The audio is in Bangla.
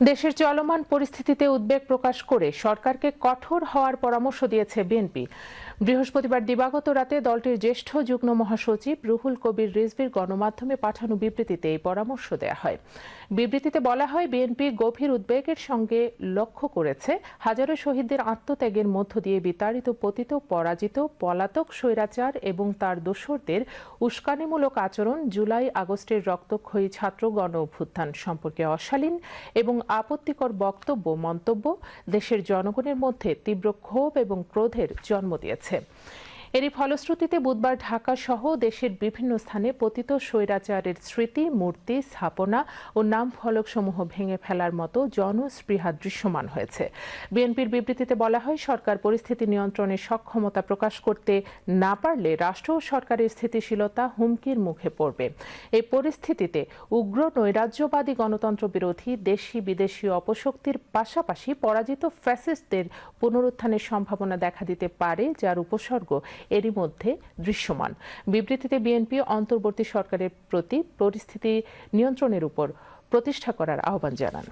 দেশের চলমান পরিস্থিতিতে উদ্বেগ প্রকাশ করে সরকারকে কঠোর হওয়ার পরামর্শ দিয়েছে বিএনপি। বৃহস্পতিবার দিবাগত রাতে দলটির জ্যেষ্ঠ যুগ্ম মহাসচিব রুহুল কবির রিজভির গণমাধ্যমে পাঠানো বিবৃতিতে এই পরামর্শ দেয়া হয়। বিবৃতিতে বলা হয়, বিএনপি গভীর উদ্বেগের সঙ্গে লক্ষ্য করেছে, হাজারো শহীদদের আত্মত্যাগের মধ্য দিয়ে বিতাড়িত, পতিত, পরাজিত, পলাতক স্বৈরাচার এবং তার দোসরদের উস্কানিমূলক আচরণ জুলাই আগস্টের রক্তক্ষয়ী ছাত্র গণ অভ্যুত্থান সম্পর্কে অশালীন এবং আপত্তিকর বক্তব্য মন্তব্য দেশের জনগণের মধ্যে তীব্র ক্ষোভ এবং ক্রোধের জন্ম দিয়েছে। এরই ফলশ্রুতিতে বুধবার ঢাকা সহ দেশের বিভিন্ন স্থানে পতিত স্বৈরাচারের স্মৃতি, মূর্তি, স্থাপনা ও নাম ফলকসমূহ ভেঙে ফেলার মতো জনস্পৃহা দৃশ্যমান হয়েছে। বিএনপির বিবৃতিতে বলা হয়, সরকার পরিস্থিতি নিয়ন্ত্রণে সক্ষমতা প্রকাশ করতে না পারলে রাষ্ট্র ও সরকারের স্থিতিশীলতা হুমকির মুখে পড়বে। এই পরিস্থিতিতে উগ্র নৈরাজ্যবাদী গণতন্ত্র বিরোধী দেশি বিদেশি অপশক্তির পাশাপাশি পরাজিত ফ্যাসিস্টদের পুনরুত্থানের সম্ভাবনা দেখা দিতে পারে, যার উপসর্গ এরই মধ্যে দৃশ্যমান। বিবৃতিতে বিএনপি অন্তর্বর্তী সরকারের প্রতি পরিস্থিতি নিয়ন্ত্রণের উপর প্রতিষ্ঠা করার আহ্বান জানান।